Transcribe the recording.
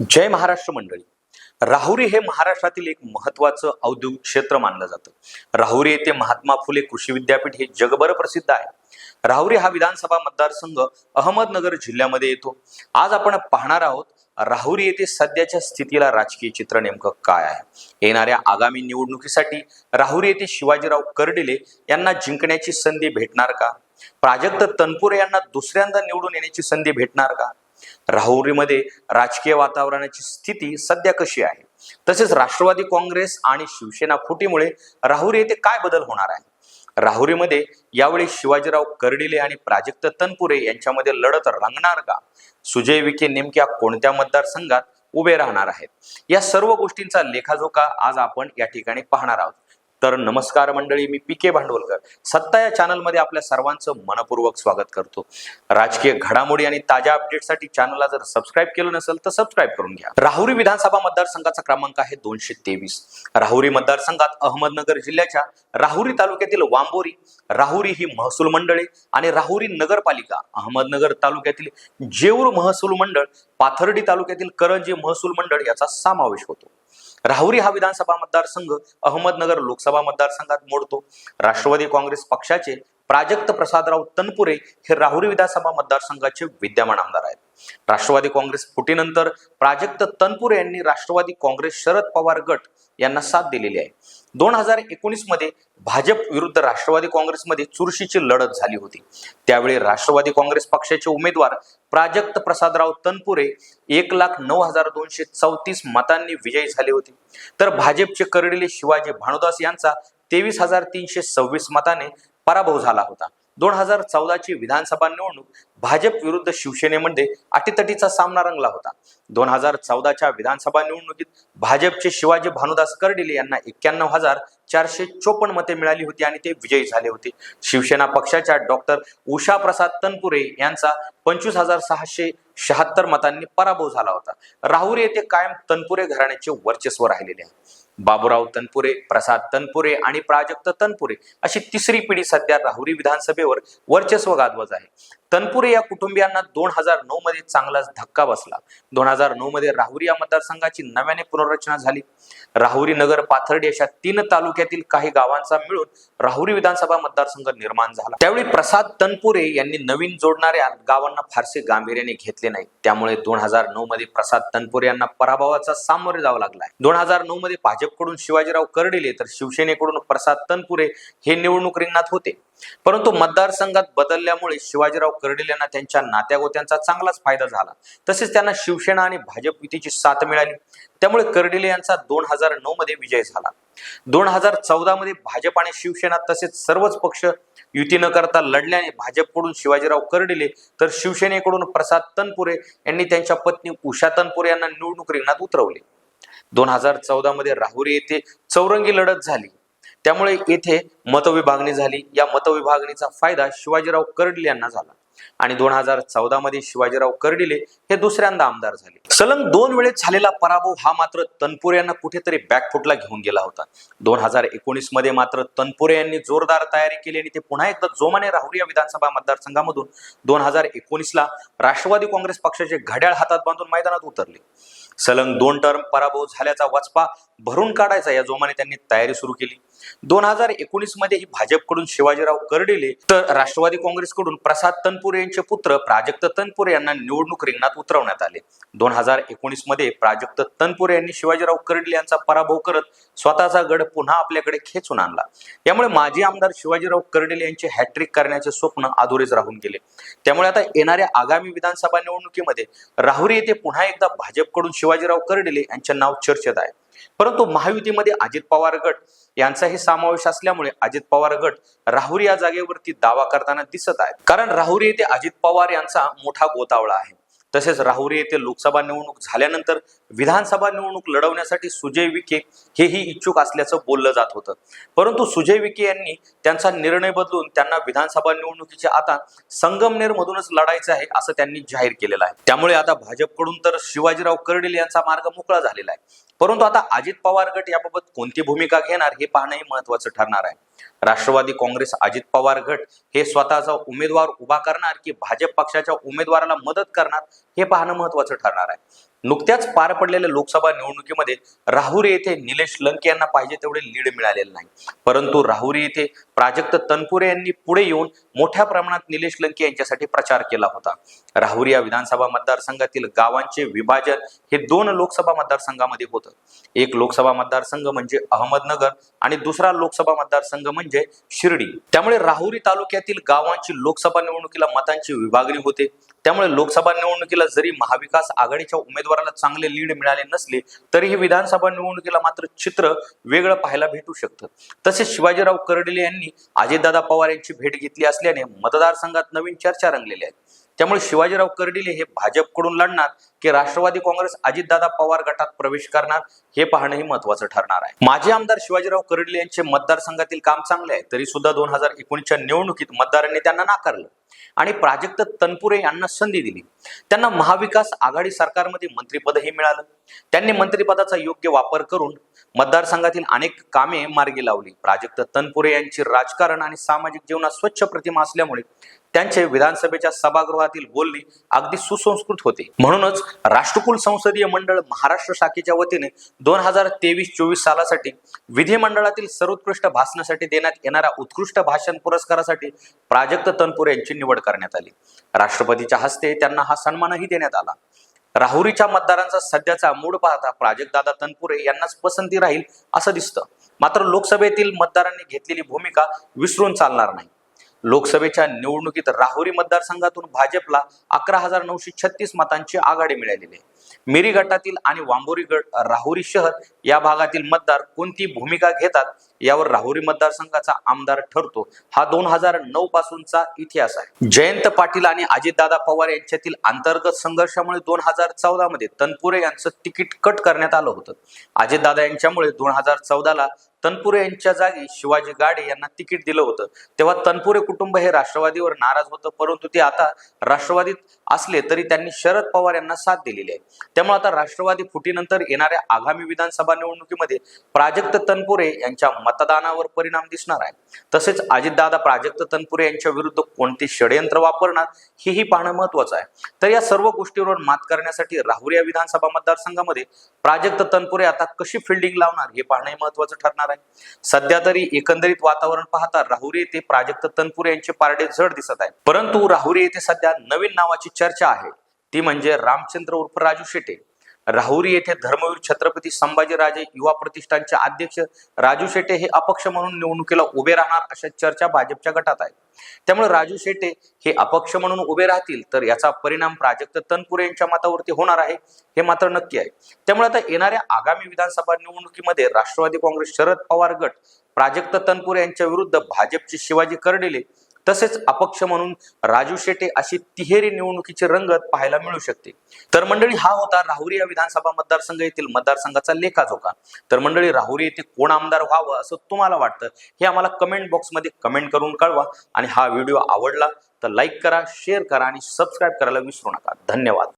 जय महाराष्ट्र मंडळी. राहुरी हे महाराष्ट्रातील एक महत्वाचं औद्योगिक क्षेत्र मानलं जातं. राहुरी येथे महात्मा फुले कृषी विद्यापीठ हे जगभर प्रसिद्ध आहे. राहुरी हा विधानसभा मतदारसंघ अहमदनगर जिल्ह्यामध्ये येतो. आज आपण पाहणार आहोत राहुरी येथे सध्याच्या स्थितीला राजकीय चित्र नेमकं काय आहे? येणाऱ्या आगामी निवडणुकीसाठी राहुरी येथे शिवाजीराव कर्डिले यांना जिंकण्याची संधी भेटणार का? प्राजक्त तनपुरे यांना दुसऱ्यांदा निवडून येण्याची संधी भेटणार का? राहुरीमध्ये राजकीय वातावरणाची स्थिती सध्या कशी आहे? तसेच राष्ट्रवादी काँग्रेस आणि शिवसेना फुटीमुळे राहुरी येथे काय बदल होणार आहे? राहुरीमध्ये यावेळी शिवाजीराव कर्डिले आणि प्राजक्त तनपुरे यांच्यामध्ये लढत रंगणार का? सुजय विखे नेमक्या कोणत्या मतदारसंघात उभे राहणार आहेत? या सर्व गोष्टींचा लेखाजोखा आज आपण या ठिकाणी पाहणार आहोत. तर नमस्कार मंडळी मी पी के भांडवलकर. सत्ता या चॅनलमध्ये आपल्या सर्वांचं मनपूर्वक स्वागत करतो. राजकीय घडामोडी आणि ताज्या अपडेटसाठी चॅनलला जर सबस्क्राईब केलं नसेल तर सबस्क्राईब करून घ्या. राहुरी विधानसभा मतदारसंघाचा क्रमांक आहे दोनशे तेवीस. राहुरी मतदारसंघात अहमदनगर जिल्ह्याच्या राहुरी तालुक्यातील वांबोरी राहुरी ही महसूल मंडळे आणि राहुरी नगरपालिका अहमदनगर तालुक्यातील जेऊर महसूल मंडळ पाथर्डी तालुक्यातील करंजी महसूल मंडळ याचा समावेश होतो. राहुरी हा विधानसभा मतदारसंघ अहमदनगर लोकसभा मतदारसंघात मोडतो. राष्ट्रवादी काँग्रेस पक्षाचे प्राजक्त प्रसादराव तनपुरे हे राहुरी विधानसभा मतदारसंघाचे विद्यमान आमदार आहेत. राष्ट्रवादी काँग्रेस फुटीनंतर प्राजक्त तनपुरे यांनी राष्ट्रवादी काँग्रेस शरद पवार गट यांना साथ दिलेली आहे. दोन हजार एकोणीसमध्ये भाजप विरुद्ध राष्ट्रवादी काँग्रेसमध्ये चुरशीची लढत झाली होती. त्यावेळी राष्ट्रवादी काँग्रेस पक्षाचे उमेदवार प्राजक्त प्रसादराव तनपुरे एक लाख नऊ हजार दोनशे चौतीस मतांनी विजयी झाले होते. तर भाजपचे करडिले शिवाजी भानुदास यांचा तेवीस हजार तीनशे सव्वीस मताने पराभव झाला होता. दोन हजार चौदाची विधानसभा निवडणूक भाजप विरुद्ध शिवसेनेमध्ये अटीतटीचा सामना रंगला होता. दोन हजार चौदाच्या विधानसभा निवडणुकीत भाजपचे शिवाजी भानुदास कर्डिले यांना एक्क्याण्णव हजार चारशे चोपन्न मते मिळाली होती आणि ते विजयी झाले होते. शिवसेना पक्षाच्या डॉक्टर उषा प्रसाद तनपुरे यांचा पंचवीस हजार सहाशे शहात्तर मतांनी पराभव झाला होता. राहुरी येथे कायम तनपुरे घराण्याचे वर्चस्व राहिलेले आहे. बाबूराव तनपुरे प्रसाद तनपुरे आणि प्राजक्त तनपुरे अशी तिसरी पिढी सध्या राहुरी विधानसभेवर वर्चस्व गाजवत आहे. तनपुरे या कुटुंबियांना दोन हजार नऊ मध्ये चांगलाच धक्का बसला. दोन हजार नऊ मध्ये राहुरी या मतदारसंघाची नव्याने पुनर्रचना झाली. राहुरी नगर पाथर्डी अशा तीन तालुक्यातील काही गावांचा मिळून राहुरी विधानसभा मतदारसंघ निर्माण झाला. त्यावेळी प्रसाद तनपुरे यांनी नवीन जोडणाऱ्या गावांना फारसे गांभीर्याने घेतले नाही. त्यामुळे दोन हजार नऊ मध्ये प्रसाद तनपुरे यांना पराभवाचा सामोरे जावं लागलाय. दोन हजार नऊ मध्ये भाजपकडून शिवाजीराव कर्डिले तर शिवसेनेकडून प्रसाद तनपुरे हे निवडणूक रिंगणात होते. परंतु मतदारसंघात बदलल्यामुळे शिवाजीराव कर्डिल यांना त्यांच्या नात्यागोत्यांचा चांगलाच फायदा झाला. तसेच त्यांना शिवसेना आणि भाजप युतीची साथ मिळाली. त्यामुळे कर्डिले यांचा दोन हजार नऊ मध्ये विजय झाला. दोन हजार चौदा मध्ये भाजप आणि शिवसेना तसेच सर्वच पक्ष युती न करता लढल्याने भाजपकडून शिवाजीराव कर्डिले तर शिवसेनेकडून प्रसाद तनपुरे यांनी त्यांच्या पत्नी उषा तनपुरे यांना निवडणूक रिंगणात उतरवले. दोन हजार चौदा मध्ये राहुरी येथे चौरंगी लढत झाली. त्यामुळे येथे मतविभागणी झाली. या मतविभागणीचा फायदा शिवाजीराव कर्डिले यांना झाला. आणि दोन हजार चौदा मध्ये शिवाजीराव कर्डिले हे दुसऱ्यांदा आमदार झाले. सलंग दोन वेळेस झालेला पराभव हा मात्र तनपुरे यांना कुठेतरी बॅकफुटला घेऊन गेला होता. दोन हजार एकोणीसमध्ये मात्र तनपुरे यांनी जोरदार तयारी केली आणि ते पुन्हा एकदा जोमाने राहुरी विधानसभा मतदारसंघामधून दोन हजार एकोणीसला राष्ट्रवादी काँग्रेस पक्षाचे घड्याळ हातात बांधून मैदानात उतरले. सलंग दोन टर्म पराभव झाल्याचा वचपा भरून काढायचा या जोमाने त्यांनी तयारी सुरू केली. दोन हजार एकोणीसमध्ये ही भाजपकडून शिवाजीराव कर्डिले तर राष्ट्रवादी काँग्रेसकडून प्रसाद तनपुरे यांचे पुत्र प्राजक्त तनपुरे यांना निवडणूक रिंगणात उतरवण्यात आले. दोन हजार एकोणीसमध्ये प्राजक्त तनपुरे यांनी शिवाजीराव कर्डिले यांचा पराभव करत स्वतःचा गड पुन्हा आपल्याकडे खेचून आणला. यामुळे माजी आमदार शिवाजीराव कर्डिले यांचे हॅट्रिक करण्याचे स्वप्न अधुरेच राहून गेले. त्यामुळे आता येणाऱ्या आगामी विधानसभा निवडणुकीमध्ये राहुरी येथे पुन्हा एकदा भाजपकडून शिवाजीराव कर्डिले यांचे नाव चर्चेत आहे. परंतु महायुतीमध्ये अजित पवार गट यांचाही समावेश असल्यामुळे अजित पवार गट राहुरी या जागेवरती दावा करताना दिसत आहेत. कारण राहुरी येथे अजित पवार यांचा मोठा गोतावळा आहे. तसेच राहुरी येथे लोकसभा निवडणूक झाल्यानंतर विधानसभा निवडणूक लढवण्यासाठी सुजय विखे हेही इच्छुक असल्याचं बोललं जात होतं. परंतु सुजय विखे यांनी त्यांचा निर्णय बदलून त्यांना विधानसभा निवडणुकीचे आता संगमनेर मधूनच लढायचं आहे असं त्यांनी जाहीर केलेलं आहे. त्यामुळे आता भाजपकडून तर शिवाजीराव कर्डील यांचा मार्ग मोकळा झालेला आहे. परंतु आता अजित पवार गट याबाबत कोणती भूमिका घेणार हे पाहणंही महत्वाचं ठरणार आहे. राष्ट्रवादी काँग्रेस अजित पवार गट हे स्वतःचा उमेदवार उभा करणार की भाजप पक्षाच्या उमेदवाराला मदत करणार हे पाहणं महत्वाचं ठरणार आहे. नुकत्याच पार पडलेल्या लोकसभा निवडणुकीमध्ये राहुरी येथे निलेश लंके यांना पाहिजे तेवढे लीड मिळालेले नाही. परंतु राहुरी येथे प्राजक्त तनपुरे यांनी पुढे येऊन मोठ्या प्रमाणात निलेश लंके यांच्यासाठी प्रचार केला होता. राहुरी या विधानसभा मतदारसंघातील गावांचे विभाजन हे दोन लोकसभा मतदारसंघामध्ये होतं. एक लोकसभा मतदारसंघ म्हणजे अहमदनगर आणि दुसरा लोकसभा मतदारसंघ म्हणजे शिर्डी. त्यामुळे राहुरी तालुक्यातील गावांची लोकसभा निवडणुकीला मतांची विभागणी होते. त्यामुळे लोकसभा निवडणुकीला जरी महाविकास आघाडीच्या उमेदवाराला चांगले लीड मिळाले नसले तरीही विधानसभा निवडणुकीला मात्र चित्र वेगळं पाहायला भेटू शकतं. तसेच शिवाजीराव कर्डिले यांनी अजितदादा पवार यांची भेट घेतली असली असल्याने मतदारसंघात नवीन चर्चा रंगलेल्या आहेत त्यामुळे शिवाजीराव कर्डिले हे भाजपकडून लढणार की राष्ट्रवादी काँग्रेस अजितदादा पवार गटात प्रवेश करणार हे पाहणंही महत्वाचं ठरणार आहे. माजी आमदार शिवाजीराव कर्डिले यांचे मतदारसंघातील काम चांगले आहे तरी सुद्धा दोन हजार एकोणीसच्या निवडणुकीत मतदारांनी त्यांना नाकारलं. आणि प्राजक्त तनपुरे यांना संधी दिली. त्यांना महाविकास आघाडी सरकारमध्ये मंत्रिपदही मिळालं. त्यांनी मंत्रिपदाचा योग्य वापर करून मतदारसंघातील अनेक कामे मार्गी लावली. प्राजक्त तनपुरे यांची राजकारण आणि सामाजिक जीवनात स्वच्छ प्रतिमा असल्यामुळे त्यांचे विधानसभेच्या सभागृहातील बोलणे अगदी सुसंस्कृत होते. म्हणूनच राष्ट्रकुल संसदीय मंडळ महाराष्ट्र शाखेच्या वतीने दोन हजार तेवीस चोवीस सालासाठी विधिमंडळातील सर्वोत्कृष्ट भाषणासाठी देण्यात येणाऱ्या उत्कृष्ट भाषण पुरस्कारासाठी प्राजक्त तनपुरे यांची निवड करण्यात आली. राष्ट्रपतीच्या हस्ते त्यांना हा सन्मानही देण्यात आला. राहुरीच्या मतदारांचा सध्याचा मूड पाहता प्राजक्तदादा तनपुरे यांनाच पसंती राहील असं दिसतं. मात्र लोकसभेतील मतदारांनी घेतलेली भूमिका विसरून चालणार नाही. लोकसभेच्या निवडणुकीत राहुरी मतदारसंघातून भाजपला अकरा हजार नऊशे छत्तीस मतांची आघाडी मिळालेली आहे. मिरी गटातील आणि वांबोरी गट राहुरी शहर या भागातील मतदार कोणती भूमिका घेतात यावर राहुरी मतदारसंघाचा आमदार ठरतो. हा दोन हजार नऊ पासूनचा इतिहास आहे. जयंत पाटील आणि अजितदादा पवार यांच्यातील अंतर्गत संघर्षामुळे दोन हजार चौदा मध्ये तनपुरे यांचं तिकीट कट करण्यात आलं होतं. अजितदादा यांच्यामुळे दोन हजार चौदाला तनपुरे यांच्या जागी शिवाजी गाडे यांना तिकीट दिलं होतं. तेव्हा तनपुरे कुटुंब हे राष्ट्रवादीवर नाराज होतं परंतु ते आता राष्ट्रवादीत असले तरी त्यांनी शरद पवार यांना साथ दिलेली आहे. त्यामुळे आता राष्ट्रवादी फुटीनंतर येणाऱ्या आगामी विधानसभा निवडणुकीमध्ये प्राजक्त तनपुरे यांच्या मतदानावर परिणाम दिसणार आहे. तसेच अजितदादा प्राजक्त तनपुरे यांच्या विरुद्ध कोणते षडयंत्र वापरणार हेही पाहणं महत्वाचं आहे. तर या सर्व गोष्टीवर मात करण्यासाठी राहुरी या विधानसभा मतदारसंघामध्ये प्राजक्त तनपुरे आता कशी फिल्डिंग लावणार हे पाहणंही महत्वाचं ठरणार आहे. सध्या तरी एकंदरीत वातावरण पाहता राहुरी येथे प्राजक्त तनपुरे यांचे पारडे झड दिसत आहे परंतु राहुरी येथे सध्या नवीन नावाची चर्चा आहे. ती म्हणजे रामचंद्र उर्फ राजू शेटे. राहुरी येथे धर्मवीर छत्रपती संभाजीराजे युवा प्रतिष्ठानचे अध्यक्ष राजू शेटे हे अपक्ष म्हणून निवडणुकीला उभे राहणार अशा चर्चा भाजपच्या गटात आहे. त्यामुळे राजू शेटे हे अपक्ष म्हणून उभे राहतील तर याचा परिणाम प्राजक्त तनपुरे यांच्या मतावरती होणार आहे हे मात्र नक्की आहे. त्यामुळे आता येणाऱ्या आगामी विधानसभा निवडणुकीमध्ये राष्ट्रवादी काँग्रेस शरद पवार गट प्राजक्त तनपुरे यांच्या विरुद्ध भाजपचे शिवाजी कर्डिले तसेच अपक्ष म्हणून राजू शेटे अशी तिहेरी निवडणुकीची रंगत पाहायला मिळू शकते. तर मंडळी हा होता राहुरी या विधानसभा मतदारसंघ येथील मतदारसंघाचा लेखाजोखा. तर मंडळी राहुरी येथे कोण आमदार व्हावं असं तुम्हाला वाटतं हे आम्हाला कमेंट बॉक्समध्ये कमेंट करून कळवा. आणि हा व्हिडिओ आवडला तर लाईक करा शेअर करा आणि सबस्क्राईब करायला विसरू नका. धन्यवाद.